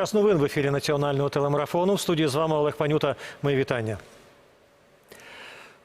Час новин в ефірі національного телемарафону. В студії з вами Олег Панюта. Мої вітання.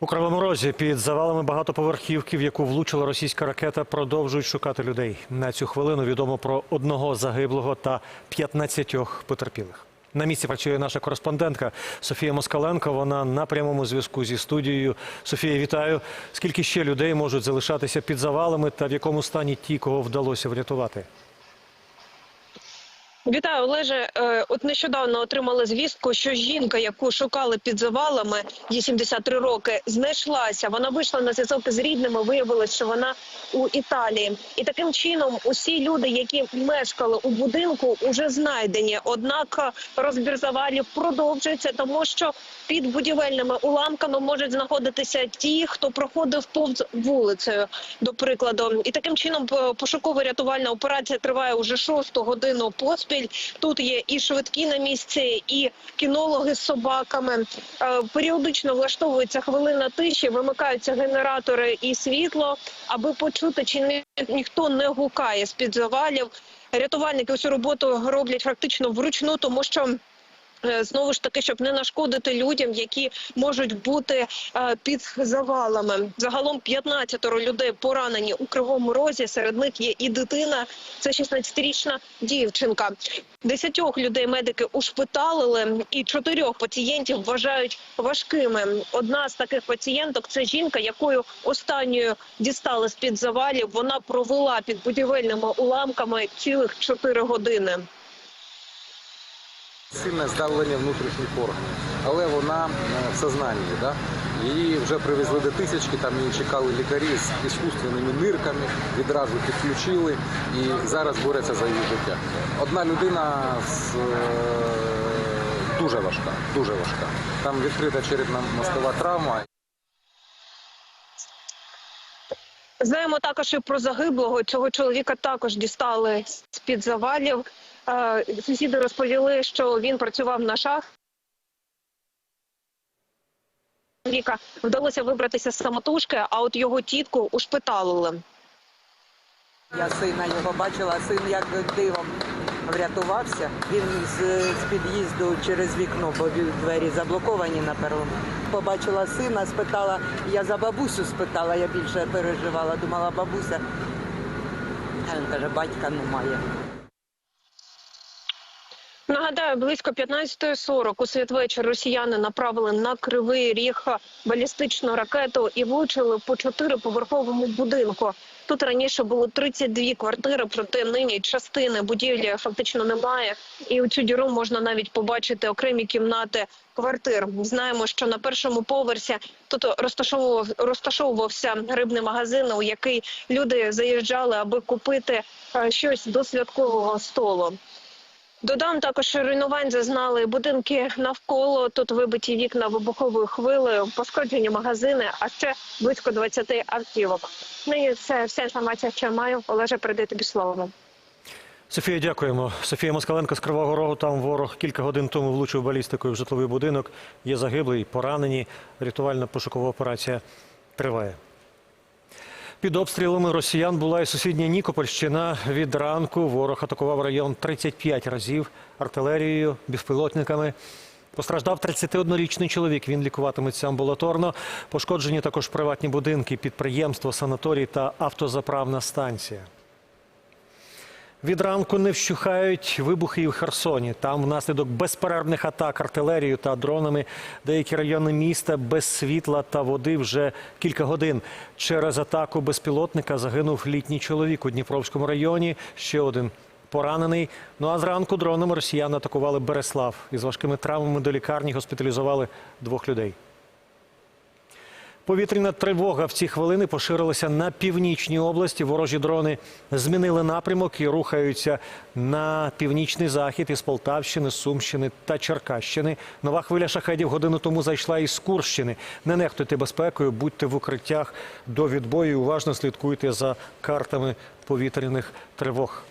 У Кривому Розі під завалами багатоповерхівки, в яку влучила російська ракета, продовжують шукати людей. На цю хвилину відомо про одного загиблого та 15 потерпілих. На місці працює наша кореспондентка Софія Москаленко. Вона на прямому зв'язку зі студією. Софія, вітаю. Скільки ще людей можуть залишатися під завалами та в якому стані ті, кого вдалося врятувати? Вітаю, Олеже. Е, От нещодавно отримали звістку, що жінка, яку шукали під завалами, їй 73 роки, знайшлася. Вона вийшла на зв'язок з рідними. Виявилось, що вона у Італії, і таким чином усі люди, які мешкали у будинку, уже знайдені. Однак розбір завалів продовжується, тому що під будівельними уламками можуть знаходитися ті, хто проходив повз вулицею, до прикладу. І таким чином е, пошуково-рятувальна операція триває уже шосту годину поспіль. Тут є і швидкі на місці, і кінологи з собаками. Е, Періодично влаштовується хвилина тиші, вимикаються генератори і світло, аби почути, чи ні- ніхто не гукає з під завалів. Рятувальники всю роботу роблять фактично вручну, тому що. Е, Знову ж таки, щоб не нашкодити людям, які можуть бути е, під завалами. Загалом 15 людей поранені у кривому розі. Серед них є і дитина. Це 16-річна дівчинка. Десятьох людей медики ушпиталили, і чотирьох пацієнтів вважають важкими. Одна з таких пацієнток це жінка, якою останньою дістали з під завалів. Вона провела під будівельними уламками цілих чотири години. Сильне здавлення внутрішніх органів, але вона е, в сознанні. Да? Її вже привезли до тисячки, там її чекали лікарі з іскусственними нирками, відразу підключили і зараз борються за її життя. Одна людина з, е, дуже важка, дуже важка. Там відкрита черепно мозкова травма. Знаємо також і про загиблого. Цього чоловіка також дістали з під завалів. Сусіди розповіли, що він працював на шах. Чоловіка вдалося вибратися з самотужки, а от його тітку ушпиталили. Я сина його бачила, син як дивом врятувався. Він з, з під'їзду через вікно, бо двері заблоковані на пероні. Побачила сина, спитала, я за бабусю спитала, я більше переживала, думала бабуся. Він каже, батька немає. Нагадаю, близько 15.40 у святвечір росіяни направили на кривий ріг балістичну ракету і влучили по чотириповерховому будинку. Тут раніше було 32 квартири, проте нині частини будівлі фактично немає. І у цю діру можна навіть побачити окремі кімнати квартир. Знаємо, що на першому поверсі тут розташовував розташовувався рибний магазин, у який люди заїжджали, аби купити е, щось до святкового столу. Додам також руйнувань зазнали будинки навколо. Тут вибиті вікна вибуховою хвилею, пошкоджені магазини, а ще близько 20 автівок. Ну і це вся інформація, що я маю. Олеже, передаю тобі слово. Софія, дякуємо. Софія Москаленко з Кривого Рогу. Там ворог кілька годин тому влучив балістикою в житловий будинок. Є загиблий, поранені. Рятувальна пошукова операція триває. Під обстрілами росіян була і сусідня Нікопольщина. Від ранку ворог атакував район 35 разів артилерією, безпілотниками. Постраждав 31-річний чоловік. Він лікуватиметься амбулаторно. Пошкоджені також приватні будинки, підприємство, санаторій та автозаправна станція. Від ранку не вщухають вибухи і в Херсоні. Там внаслідок безперервних атак артилерією та дронами деякі райони міста без світла та води вже кілька годин. Через атаку безпілотника загинув літній чоловік у Дніпровському районі. Ще один поранений. Ну а зранку дронами росіяни атакували Береслав. Із важкими травмами до лікарні госпіталізували двох людей. Повітряна тривога в ці хвилини поширилася на північній області. Ворожі дрони змінили напрямок і рухаються на північний захід із Полтавщини, Сумщини та Черкащини. Нова хвиля шахедів годину тому зайшла із Курщини. Не нехтуйте безпекою, будьте в укриттях до відбою. і Уважно слідкуйте за картами повітряних тривог.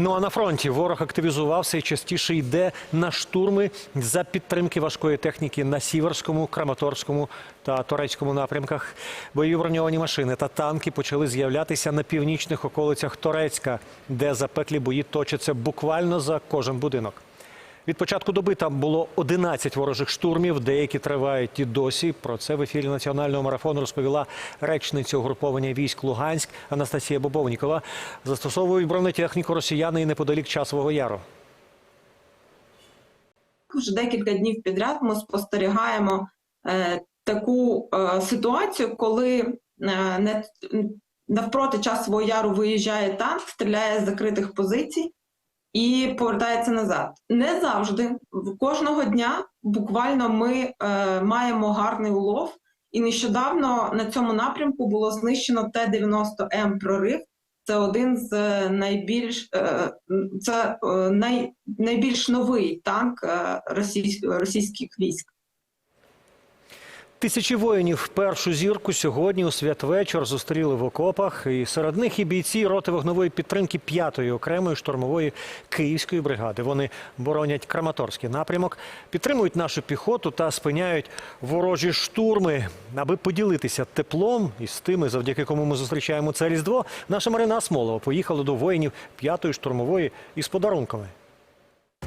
Ну а на фронті ворог активізувався і частіше йде на штурми за підтримки важкої техніки на Сіверському, Краматорському та Торецькому напрямках. Бойові броньовані машини та танки почали з'являтися на північних околицях Торецька, де запеклі бої точаться буквально за кожен будинок. Від початку доби там було 11 ворожих штурмів, деякі тривають і досі. Про це в ефірі національного марафону розповіла речниця угруповання військ Луганськ Анастасія Бобовнікова. Застосовують бронетехніку росіяни і неподалік часового яру. Вже декілька днів підряд ми спостерігаємо е, таку е, ситуацію, коли е, не, навпроти часового яру виїжджає танк, стріляє з закритих позицій і повертається назад. Не завжди, в кожного дня буквально ми е, маємо гарний улов. І нещодавно на цьому напрямку було знищено Т-90М прорив. Це один з е, найбільш е, це е, най, найбільш новий танк е, російсь, російських військ. Тисячі воїнів першу зірку сьогодні у святвечір зустріли в окопах. І серед них і бійці роти вогневої підтримки 5-ї окремої штурмової київської бригади. Вони боронять Краматорський напрямок, підтримують нашу піхоту та спиняють ворожі штурми. Аби поділитися теплом із тими, завдяки кому ми зустрічаємо це різдво. Наша Марина Асмолова поїхала до воїнів 5-ї штурмової із подарунками.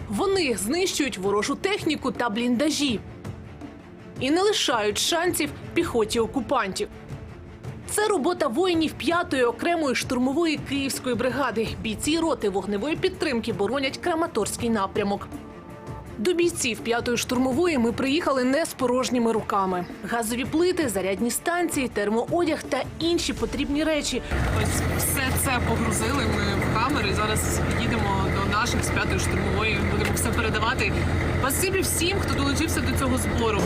Вони знищують ворожу техніку та бліндажі і не лишають шансів піхоті окупантів. Це робота воїнів 5-ї окремої штурмової київської бригади. Бійці роти вогневої підтримки боронять Краматорський напрямок. До бійців 5-ї штурмової ми приїхали не з порожніми руками. Газові плити, зарядні станції, термоодяг та інші потрібні речі. Ось все це погрузили ми в камери. Зараз їдемо до наших з п'ятої штурмової. Будемо все передавати. Спасибі всім, хто долучився до цього збору.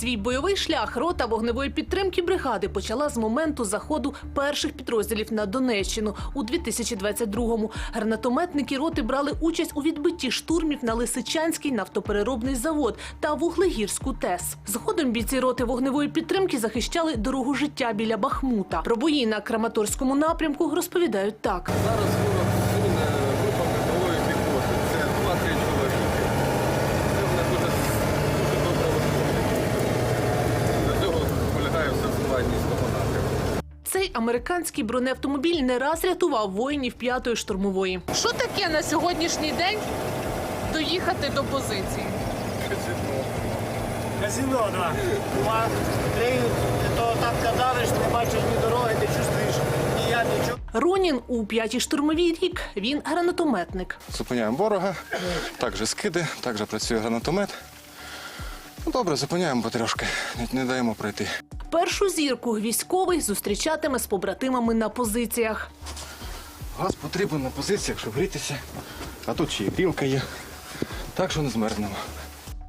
Свій бойовий шлях рота вогневої підтримки бригади почала з моменту заходу перших підрозділів на Донеччину у 2022-му. Гранатометники роти брали участь у відбитті штурмів на Лисичанський нафтопереробний завод та Вуглегірську ТЕС. Згодом бійці роти вогневої підтримки захищали дорогу життя біля Бахмута. Про бої на Краматорському напрямку розповідають так. Зараз ворог суне групами малої піхоти. Це 2-3 чоловіки. Це вони дуже, дуже добре виходять. До цього полягає все складність того напрямку. Цей американський бронеавтомобіль не раз рятував воїнів п'ятої штурмової. Що таке на сьогоднішній день доїхати до позиції? Казино, да. Два, три, то там кадариш, не бачиш ні дороги, не чувствуєш ні я, нічого. Ронін у п'ятій штурмовій рік. Він гранатометник. Зупиняємо ворога, також скиди, також працює гранатомет. Ну, добре, зупиняємо потрошки, не, не даємо пройти. Першу зірку військовий зустрічатиме з побратимами на позиціях. Газ потрібен на позиціях, щоб грітися. А тут ще й грілка є. Так що не змерзнемо.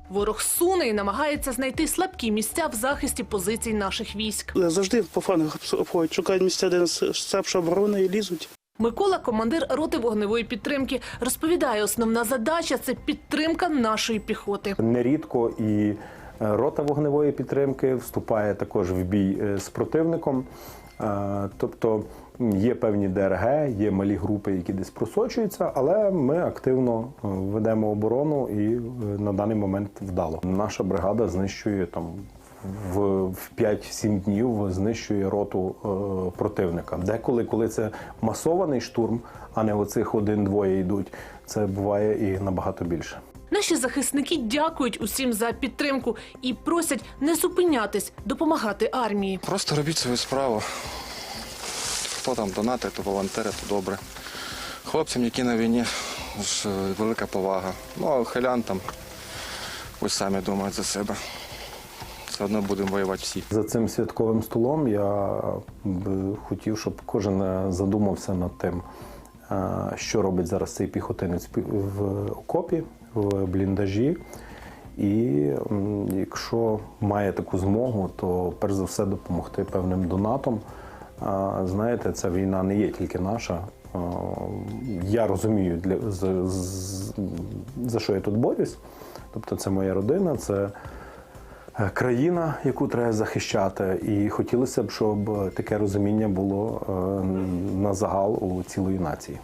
Ворог суне і намагається знайти слабкі місця в захисті позицій наших військ. Завжди по флангах обходять, шукають місця, де нас слабша оборона і лізуть. Микола, командир роти вогневої підтримки, розповідає, основна задача це підтримка нашої піхоти. Нерідко і рота вогневої підтримки вступає також в бій е, з противником. Е, Тобто є певні ДРГ, є малі групи, які десь просочуються, але ми активно е, ведемо оборону і е, на даний момент вдало. Наша бригада знищує там. В 5-7 днів знищує роту е, противника. Деколи, коли це масований штурм, а не оцих один-двоє йдуть, це буває і набагато більше. Наші захисники дякують усім за підтримку і просять не зупинятись, допомагати армії. Просто робіть свою справу. Хто там донатить, то волонтери, то добре. Хлопцям, які на війні, ж е, велика повага. Ну, а хилянтам ось самі думають за себе. Все одно будемо воювати всі. За цим святковим столом я б хотів, щоб кожен е, задумався над тим, що робить зараз цей піхотинець в окопі, в бліндажі. І якщо має таку змогу, то перш за все допомогти певним донатом. Знаєте, ця війна не є тільки наша. Я розумію, для, за, з- за що я тут борюсь. Тобто це моя родина, це країна, яку треба захищати, і хотілося б, щоб таке розуміння було е, на загал у цілої нації.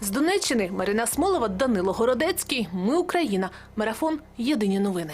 З Донеччини Марина Смолова, Данило Городецький. Ми Україна. Марафон. Єдині новини.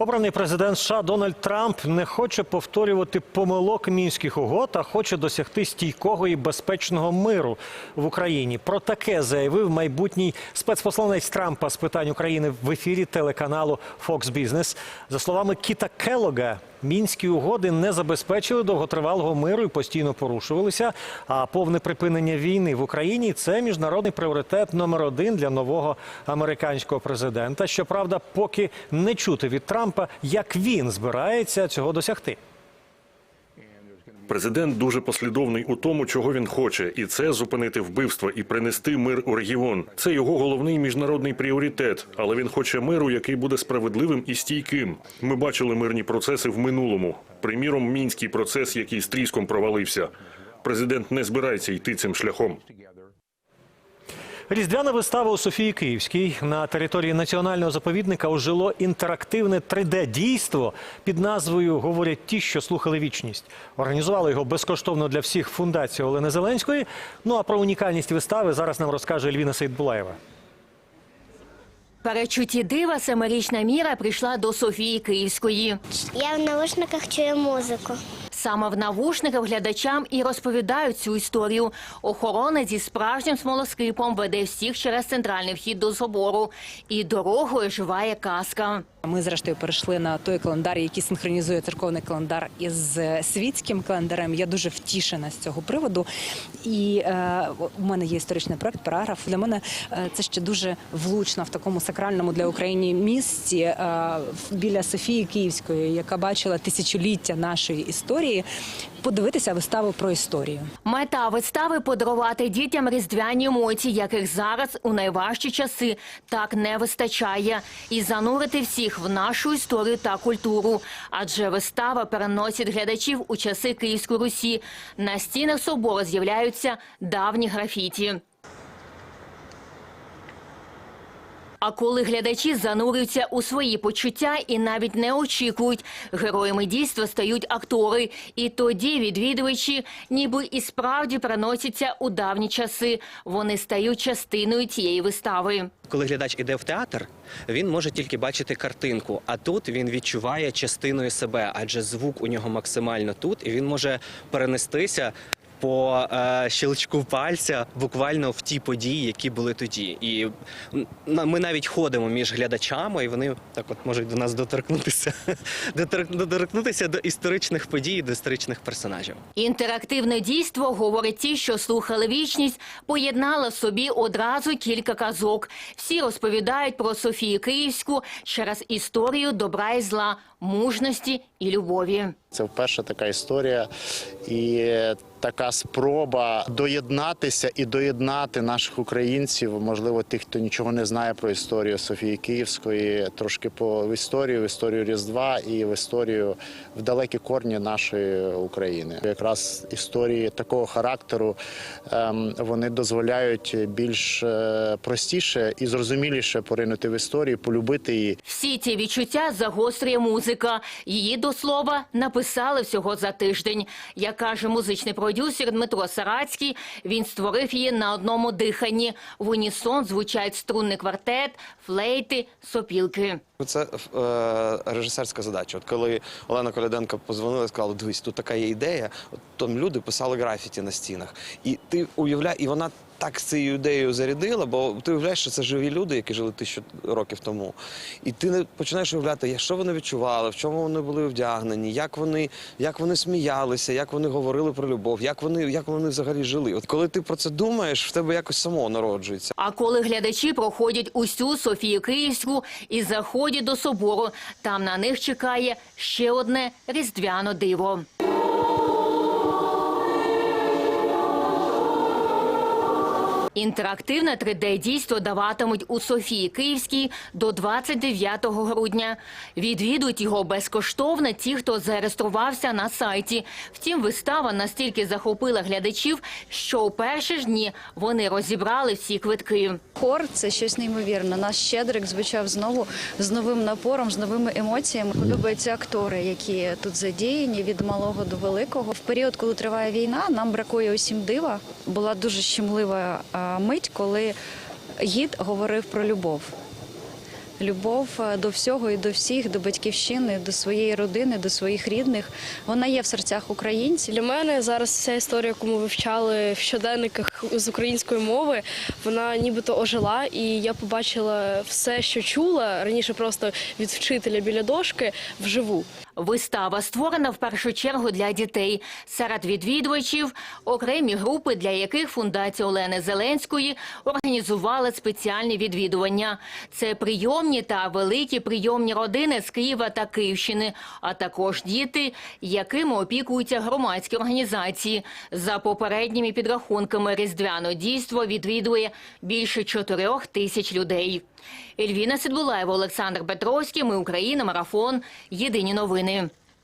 Обраний президент США Дональд Трамп не хоче повторювати помилок мінських угод, а хоче досягти стійкого і безпечного миру в Україні. Про таке заявив майбутній спецпосланець Трампа з питань України в ефірі телеканалу Fox Business. За словами Кіта Келлога, мінські угоди не забезпечили довготривалого миру і постійно порушувалися. А повне припинення війни в Україні це міжнародний пріоритет номер один для нового американського президента. Щоправда, поки не чути від Трампа, як він збирається цього досягти. Президент дуже послідовний у тому, чого він хоче, і це зупинити вбивство і принести мир у регіон. Це його головний міжнародний пріоритет. Але він хоче миру, який буде справедливим і стійким. Ми бачили мирні процеси в минулому. Приміром, мінський процес, який з тріском провалився. Президент не збирається йти цим шляхом. Різдвяна вистава у Софії Київській на території національного заповідника ожило інтерактивне 3D-дійство під назвою Говорять ті, що слухали вічність. Організували його безкоштовно для всіх фундація Олени Зеленської. Ну а про унікальність вистави зараз нам розкаже Ельвіна Сейдбулаєва. Перечутті дива семирічна Міра прийшла до Софії Київської. Я в наушниках чую музику. Саме в навушниках глядачам і розповідають цю історію. Охоронець зі справжнім смолоскипом веде всіх через центральний вхід до собору. І дорогою живає казка. Ми зрештою перейшли на той календар, який синхронізує церковний календар із світським календарем. Я дуже втішена з цього приводу. І е, у мене є історичний проект, параграф. Для мене е, це ще дуже влучно в такому сакральному для України місці е, біля Софії Київської, яка бачила тисячоліття нашої історії. Подивитися виставу про історію. Мета вистави подарувати дітям різдвяні емоції, яких зараз у найважчі часи так не вистачає, і занурити всіх в нашу історію та культуру. Адже вистава переносить глядачів у часи Київської Русі. На стінах собору з'являються давні графіті. А коли глядачі занурюються у свої почуття і навіть не очікують, героями дійства стають актори. І тоді відвідувачі ніби і справді переносяться у давні часи. Вони стають частиною цієї вистави. Коли глядач іде в театр, він може тільки бачити картинку, а тут він відчуває частиною себе, адже звук у нього максимально тут, і він може перенестися. По е, щелчку пальця буквально в ті події, які були тоді, і ми навіть ходимо між глядачами, і вони так от можуть до нас доторкнутися, дотор- доторкнутися до історичних подій, до історичних персонажів. Інтерактивне дійство, говорить ті, що слухали вічність, поєднало в собі одразу кілька казок. Всі розповідають про Софію Київську через історію добра і зла, мужності і любові. Це вперше така історія і така спроба доєднатися і доєднати наших українців, можливо, тих, хто нічого не знає про історію Софії Київської, трошки по в історію, в історію Різдва і в історію в далекі корні нашої України. Якраз історії такого характеру ем, вони дозволяють більш е, простіше і зрозуміліше поринути в історію, полюбити її. Всі ці відчуття загострює музика. Її до слова написали всього за тиждень. Як каже музичний продюсер Дмитро Сарацький, він створив її на одному диханні. В унісон звучать струнний квартет, флейти, сопілки. Це е, режисерська задача. От коли Олена Коляденко позвонила і сказала, дивись, тут така є ідея. От там люди писали графіті на стінах. І ти уявляєш, і вона так цією ідеєю зарядила, бо ти уявляєш, що це живі люди, які жили тисячу років тому. І ти починаєш уявляти, що вони відчували, в чому вони були вдягнені, як вони, як вони сміялися, як вони говорили про любов, як вони, як вони взагалі жили. От коли ти про це думаєш, в тебе якось само народжується. А коли глядачі проходять усю Софію Київську і заходять до собору, там на них чекає ще одне різдвяно диво. Інтерактивне 3D-дійство даватимуть у Софії Київській до 29 грудня. Відвідують його безкоштовно ті, хто зареєструвався на сайті. Втім, вистава настільки захопила глядачів, що у перші ж дні вони розібрали всі квитки. Хор це щось неймовірне. Наш щедрик звучав знову з новим напором, з новими емоціями. Подобаються актори, які тут задіяні від малого до великого. В період, коли триває війна, нам бракує усім дива. Була дуже щемлива мить, коли гід говорив про любов. Любов е, до всього і до всіх, до батьківщини, до своєї родини, до своїх рідних. Вона є в серцях українців. Для мене зараз вся історія, яку ми вивчали в щоденниках з української мови, вона нібито ожила, і я побачила все, що чула раніше, просто від вчителя біля дошки вживу. Вистава створена в першу чергу для дітей. Серед відвідувачів окремі групи, для яких фундація Олени Зеленської організувала спеціальні відвідування. Це прийомні та великі прийомні родини з Києва та Київщини, а також діти, якими опікуються громадські організації. За попередніми підрахунками різдвяне дійство відвідує більше чотирьох тисяч людей. Ельвіна Сідбулаєва, Олександр Петровський. Ми Україна. Марафон. Єдині новини.